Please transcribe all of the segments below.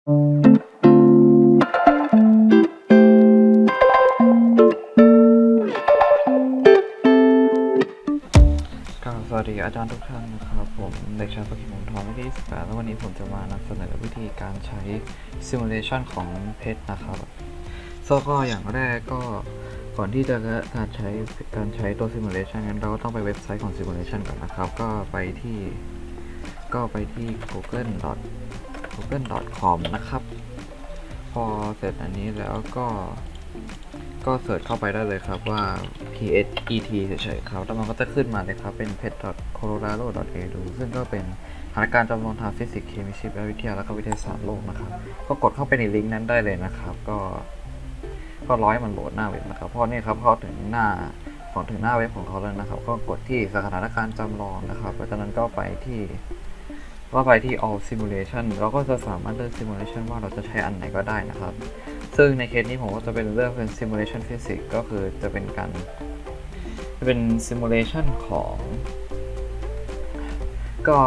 กล่าวสวัสดีอาจารย์ทุกท่านนะครับ ผมเด็กชายประกิมงทองวิทย18แล้ววันนี้ผมจะมานำเสนอวิธีการใช้ซิมูเลชันของเพชรนะครับซก็อย่างแรกก็ก่อนที่จะการใช้การใช้ตัวซิมูเลชันนั้นเราก็ต้องไปเว็บไซต์ของซิมูเลชันก่อนนะครับ ก็ไปที่ก็ไปที่ google google.com นะครับ พอเสร็จอันนี้แล้วก็ก็เสิร์ชเข้าไปได้เลยครับว่า PHET เฉยๆครับแล้วมันก็จะขึ้นมาเลยครับ เป็น pet.colorado.edu ซึ่งก็เป็นสถานการณ์จำลองทางฟิสิกส์เคมีชีววิทยาและก็วิทยาศาสตร์โลกนะครับ ก็กดเข้าไปในลิงก์นั้นได้เลยนะครับ ก็ ก็ร้อยมันโหลดหน้าเว็บนะครับเพราะนี่ครับเข้าถึงหน้าของถึงหน้าเว็บของเขาแล้วนะครับ ก็กดที่สถานการณ์จำลองนะครับจากนั้นก็ไปที่ ก็ไปที่ all simulation เราก็จะสามารถเลือก simulation ว่าเราจะใช้อันไหนก็ได้นะครับ ซึ่งในเคสนี้ผมก็จะเป็นเลือกเป็น simulation physics ก็คือจะเป็นการจะเป็น simulation ของ ก็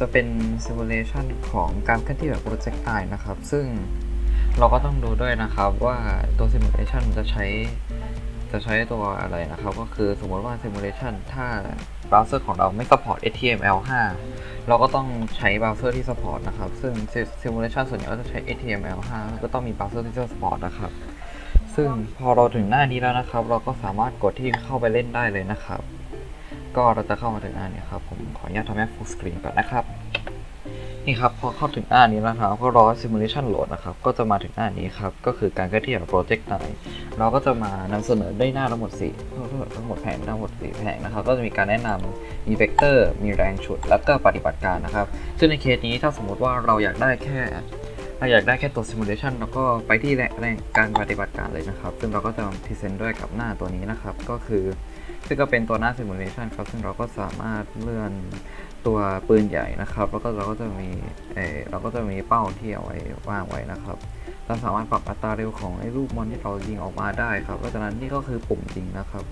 จะเป็น simulation ของการเคลื่อนที่แบบ projectile นะครับ ซึ่งเราก็ต้องดูด้วยนะครับว่าตัว simulation จะใช้จะใช้ตัวอะไรนะครับ ก็คือสมมติว่า simulation ถ้า browser ของเราไม่ support HTML5 เราก็ต้องใช้เบราว์เซอร์ที่ support นะครับ ซึ่ง simulation ส่วนใหญ่ก็จะใช้ HTML5 ก็ต้องมีเบราว์เซอร์ที่ support นะครับ ซึ่งพอเราถึงหน้านี้แล้วนะครับ เราก็สามารถกดที่เข้าไปเล่นได้เลยนะครับ ก็เราจะเข้ามาถึงหน้านี้ครับ ผมขออนุญาตทำให้ full screen ก่อนนะครับ นี่ครับ พอเข้าถึงหน้านี้แล้วนะครับ ก็รอ simulation โหลดนะครับ ก็จะมาถึงหน้านี้ครับ ก็คือการเคลื่อนที่ของ project ไหน เราก็จะมานำเสนอได้หน้าทั้งหมด4ทั้งหมดแผงทั้งหมด4แผงนะครับ ก็จะมีการแนะนำมีเวกเตอร์ มีแรงฉุด แล้วก็ปฏิบัติการนะครับ ซึ่งในเคสนี้ถ้าสมมติว่าเราอยากได้แค่เราอยากได้แค่ตัว simulation แล้วก็ไปที่แรงการปฏิบัติการเลยนะครับ ซึ่งเราก็จะพรีเซนต์ด้วยกับหน้าตัวนี้นะครับ ก็คือซึ่งก็เป็นตัวหน้า simulation ครับ ซึ่งเราก็สามารถเลื่อน ตัวปืนใหญ่นะครับ แล้วก็เราก็จะมีเออเราก็จะมีเป้าที่เอาไว้วางไว้นะครับ เราสามารถปรับอัตราเร็วของไอ้ลูกบอลที่เรายิงออกมาได้ครับเพราะฉะนั้นนี่ก็คือปุ่มยิงนะครับ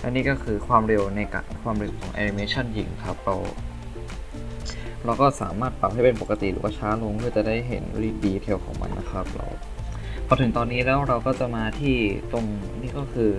และนี่ก็คือความเร็วในการความเร็วของแอนิเมชันยิงครับเราเราก็สามารถปรับให้เป็นปกติหรือว่าช้าลงเพื่อจะได้เห็นดีเทลของมันนะครับ เราพอถึงตอนนี้แล้วเราก็จะมาที่ตรงนี่ก็คือ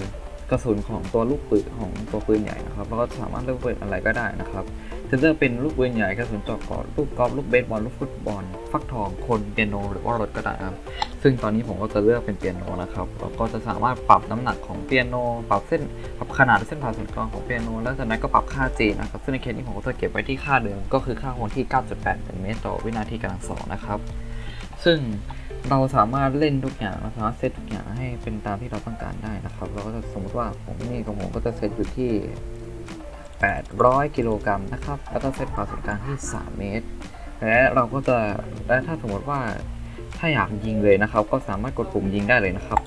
กระสุนของตัวลูกปืนของตัวปืนใหญ่นะครับเราก็สามารถเลือกปืนอะไรก็ได้นะครับ จะเลือกเป็นลูกปืนใหญ่กระสุนเจอกกอลูกกอล์ฟลูกเบสบอลลูกฟุตบอล ฟักทองคนเปียโนหรือว่ารถก็ได้ครับ ซึ่งตอนนี้ผมก็จะเลือกเป็นเปียโนนะครับแล้วก็จะสามารถปรับน้ำหนักของเปียโน ปรับเส้นปรับขนาดเส้นผ่าศูนย์กลางของเปียโน แล้วจากนั้นก็ปรับค่า G นะครับซึ่งในเคสนี้ผมก็จะเก็บไว้ที่ค่าเดิมก็คือค่าคงที่ 9.8เป็นเมตรต่อวินาทีกำลังสองนะครับซึ่งเราสามารถเล่นทุกอย่างเราสามารถเซตทุกอย่างให้เป็นตามที่เราต้องการได้นะครับ เราก็จะสมมติว่าผมนี่ของผมก็จะเซตอยู่ที่ 800 กิโลกรัมนะครับ แล้วก็เซตผ่าศูนย์กลางที่ 3 เมตร และเราก็จะและถ้าสมมติว่าถ้าอยากยิงเลยนะครับ ก็สามารถกดปุ่มยิงได้เลยนะครับ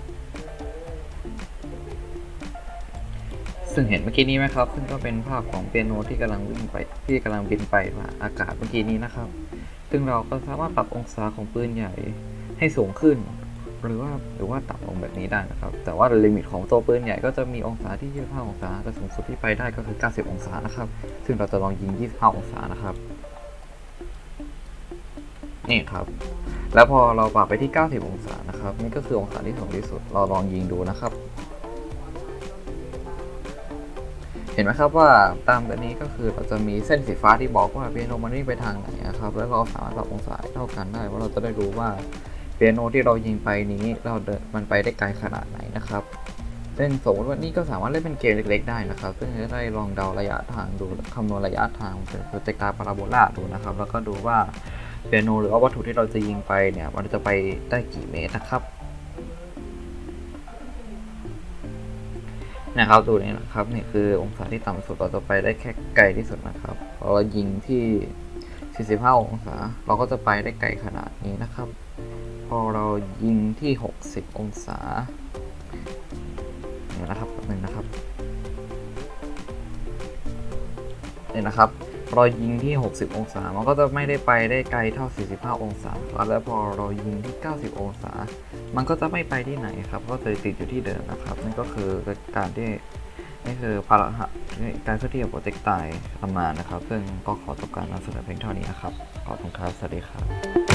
ซึ่งเห็นเมื่อกี้นี้ไหมครับ ซึ่งก็เป็นภาพของเปียโนที่กำลังวิ่งไปที่กำลังบินไปผ่าอากาศเมื่อกี้นี้นะครับ ซึ่งเราก็สามารถปรับองศาของปืนใหญ่ให้สูงขึ้น หรือว่าหรือว่าต่ำลงแบบนี้ได้นะครับ แต่ว่าลิมิตของตัวปืนใหญ่ก็จะมีองศาที่ 25 องศาแต่สูงสุดที่ไปได้ก็คือ 90 องศานะครับ ซึ่งเราจะลองยิง 25 องศานะครับ นี่ครับ แล้วพอเราปรับไปที่ 90 องศานะครับ นี่ก็คือองศาที่สูงที่สุด เราลองยิงดูนะครับเห็นไหมครับว่าตามแบบนี้ก็คือเราจะมีเส้นสีฟ้าที่บอกว่าเปียโนมันวิ่งไปทางไหนนะครับ แล้วเราสามารถปรับองศาเท่ากันได้ว่าเราจะได้รู้ว่า ปียโนที่เรายิงไปนี้เราเดินมันไปได้ไกลขนาดไหนนะครับซึ่งสมมติว่านี่ก็สามารถเล่นเป็นเกมเล็กๆได้นะครับ ซึ่งจะได้ลองเดาระยะทางดูคำนวณระยะทางเป็นโปรเจกตาพาราโบลาดูนะครับ แล้วก็ดูว่าเปียโนหรือว่าวัตถุที่เราจะยิงไปเนี่ย มันจะไปได้กี่เมตรนะครับ นะครับดูนี่นะครับนี่คือองศาที่ต่ำสุดเราจะไปได้แค่ไกลที่สุดนะครับพอเรายิงที่ 45 องศา เราก็จะไปได้ไกลขนาดนี้นะครับ อเรายิงที่ 60 องศาเนี่ยนะครับแป๊บนึงนะครับเนี่ยนะครับเรายิงที่ 60 องศา มันก็จะไม่ได้ไปได้ไกลเท่า 45 องศาครับแล้วพอเรายิงที่ 90 องศา มันก็จะไม่ไปที่ไหนครับ ก็จะติดอยู่ที่เดิมนะครับนี่ก็คือการที่นี่คือภาระการเคลื่อนที่ของโปรเจกต์ไตตำนานนะครับ ซึ่งก็ขอจบการนำเสนอเพียงเท่านี้นะครับ ขอบคุณครับ สวัสดีครับ